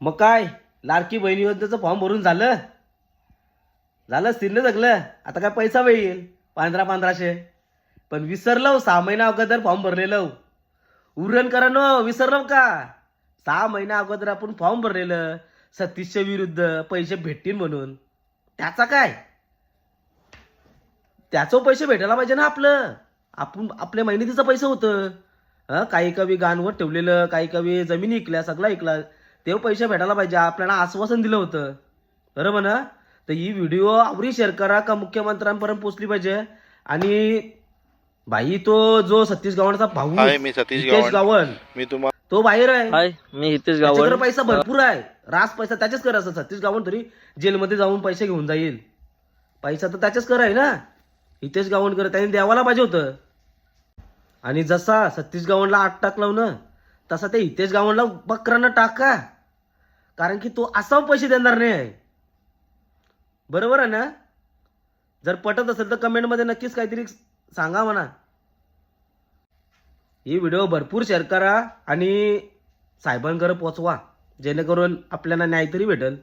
मग काय? लाडकी बहिणी योजनेचं फॉर्म भरून झालं. झालं असतील जगलं. आता काय पैसा येईल? पंधरा पंधराशे. पण विसरलो सहा महिना अगोदर फॉर्म भरलेलं उरण करा न विसरलो का? सहा महिना अगोदर आपण फॉर्म भरलेलं. सतीशच्या विरुद्ध पैसे भेटतील म्हणून. त्याचा काय? त्याचं पैसे भेटायला पाहिजे ना आपलं. आपण आपल्या मेहनतीचं पैसे होतं. काही कवी गाणवर ठेवलेलं काही कवी जमीन इकल्या सगळा ऐकला. तेव्हा पैसे भेटायला पाहिजे. आपल्याला आश्वासन दिलं होतं. बरोबर ना? तर ही व्हिडिओ आवरी शेअर करा. का मुख्यमंत्र्यांपर्यंत पोचली पाहिजे? आणि भाई तो जो सतीश गावणचा भाऊ हाय मी सतीश गावण गावण मी तुम्हाला तो बाहेर आहे. हाय मी हितेश गावड. पैसा भरपूर आहे. रास पैसा त्याच्याच कर असं. सतीश गावण तरी जेलमध्ये जाऊन पैसे घेऊन जाईल. पैसा तर त्याच्याच कर आहे ना? हितेश गावणकर त्याने द्यावाला पाहिजे होतं. आणि जसा सतीश गावणला आठ टाकलं ना तसा ते हितेश गावणला बकरानं टाका. कारण की तो असा पैसे देणार नाही. आहे बरोबर आहे ना? जर पटत असेल तर कमेंटमध्ये नक्कीच काहीतरी सांगा म्हणा. ही व्हिडिओ भरपूर शेअर करा आणि साहेबांकडे पोचवा जेणेकरून आपल्याला न्याय तरी भेटेल.